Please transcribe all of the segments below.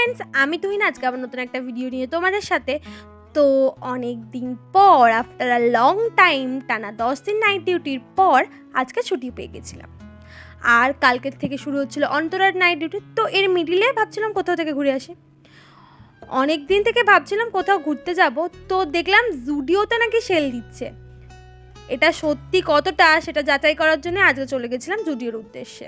Friends আমি তুহিন আজকে আবার নতুন একটা ভিডিও নিয়ে তোমাদের সাথে। তো অনেক দিন পর আফটার আ লং টাইম টানা দশ দিন নাইট ডিউটির পর আজকে ছুটি পেয়ে গেছিলাম। আর কালকের থেকে শুরু হচ্ছিল অন্তরার নাইট ডিউটি তো এর মিডিলে ভাবছিলাম কোথাও থেকে ঘুরে আসি। অনেক দিন থেকে ভাবছিলাম কোথাও ঘুরতে যাব, তো দেখলাম জুডিওতে নাকি সেল দিচ্ছে। এটা সত্যি কতটা, সেটা যাচাই করার জন্য আজকে চলে গেছিলাম জুডিওর উদ্দেশ্যে।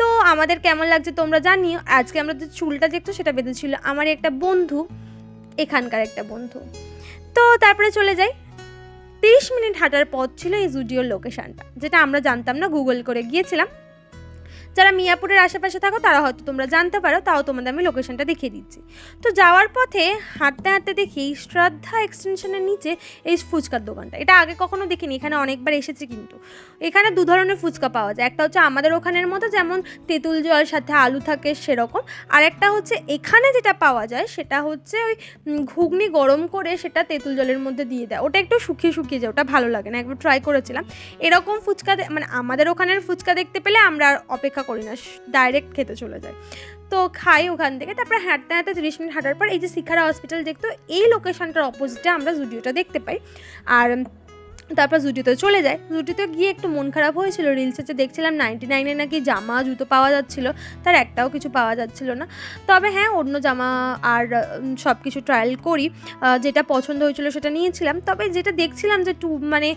তো আমাদের কেমন লাগছে তোমরা জানিও। আজকে আমরা যে চুলটা দেখতো সেটা বেঁধেছিল আমার একটা বন্ধু, এখানকার একটা বন্ধু। তো তারপরে চলে যাই। তিরিশ মিনিট হাঁটার পথ ছিল এই জুডিওর লোকেশানটা, যেটা আমরা জানতাম না, গুগল করে গিয়েছিলাম। যারা মিয়াপুরের আশেপাশে থাকো, তারা হয়তো তোমরা জানতে পারো, তাও তোমাদের আমি লোকেশনটা দেখিয়ে দিচ্ছি। তো যাওয়ার পথে হাঁটতে হাঁটতে দেখি শ্রদ্ধা এক্সটেনশনের নিচে এই ফুচকার দোকানটা। এটা আগে কখনো দেখিনি, এখানে অনেকবার এসেছি কিন্তু। এখানে দু ধরনের ফুচকা পাওয়া যায়। একটা হচ্ছে আমাদের ওখানের মতো, যেমন তেঁতুল জল, সাথে আলু থাকে সেরকম। আর একটা হচ্ছে এখানে যেটা পাওয়া যায়, সেটা হচ্ছে ওই ঘুগনি গরম করে সেটা তেঁতুল জলের মধ্যে দিয়ে দেয়। ওটা একটু শুকিয়ে শুকিয়ে যায়, ওটা ভালো লাগে না, একবার ট্রাই করেছিলাম। এরকম ফুচকা মানে আমাদের ওখানের ফুচকা দেখতে পেলে আমরা অপেক্ষা করি না ডাইরেক্ট খেতে চলে যায়। তো খাই ওখান থেকে, তারপরে হাঁটতে হাঁটতে তিরিশ মিনিট হাঁটার পর এই যে শিখারা হসপিটাল দেখতো, এই লোকেশনটার অপোজিটে আমরা জুডিওটা দেখতে পাই। আর তারপর জুডিওতে চলে যায়। জুডিওতে গিয়ে একটু মন খারাপ হয়েছিল রিলসে যে দেখছিলাম নাইনটি নাইনে নাকি জামা, জুতো পাওয়া যাচ্ছিল, তার একটাও কিছু পাওয়া যাচ্ছিল না। তবে হ্যাঁ অন্য জামা আর সব কিছু ট্রায়াল করি যেটা পছন্দ হয়েছিল সেটা নিয়েছিলাম। তবে যেটা দেখছিলাম যে টু মানে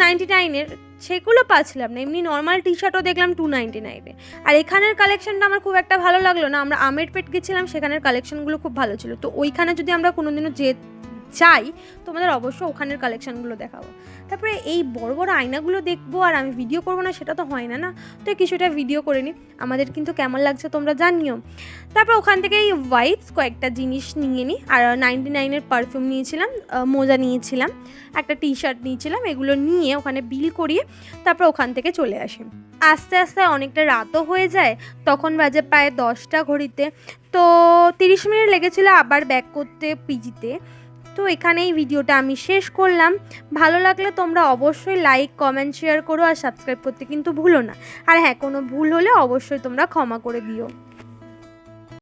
নাইনটি নাইনের সেগুলো পাচ্ছিলাম না। এমনি নর্মাল টি শার্টও দেখলাম টু নাইনটি নাইনে আর এখানের কালেকশনটা আমার খুব একটা ভালো লাগল না। আমরা আমের পেট গেছিলাম, সেখানের কালেকশনগুলো খুব ভালো ছিল। তো ওইখানে যদি আমরা কোনোদিনও যে চাই তোমাদের অবশ্যই ওখানের কালেকশানগুলো দেখাবো। তারপরে এই বড় বড় আয়নাগুলো দেখব আর আমি ভিডিও করব না, সেটা তো হয় না না? তো কিছুটা ভিডিও করে নিই আমাদের কিন্তু কেমন লাগছে তোমরা জানিও। তারপর ওখান থেকে এই ওয়াইপস কয়েকটা জিনিস নিয়ে নিই আর নাইনটি নাইনের পারফিউম নিয়েছিলাম মোজা নিয়েছিলাম, একটা টি শার্ট নিয়েছিলাম, এগুলো নিয়ে ওখানে বিল করিয়ে তারপর ওখান থেকে চলে আসি। আস্তে আস্তে অনেকটা রাতও হয়ে যায়, তখন বাজে প্রায় দশটা ঘড়িতে। তো তিরিশ মিনিট লেগেছিলো আবার ব্যাক করতে পিজিতে তো এখানেই ভিডিওটা আমি শেষ করলাম। ভালো লাগলে তোমরা অবশ্যই লাইক কমেন্ট শেয়ার করো আর সাবস্ক্রাইব করতে কিন্তু ভুলো না। আর হ্যাঁ কোনো ভুল হলে অবশ্যই তোমরা ক্ষমা করে দিও।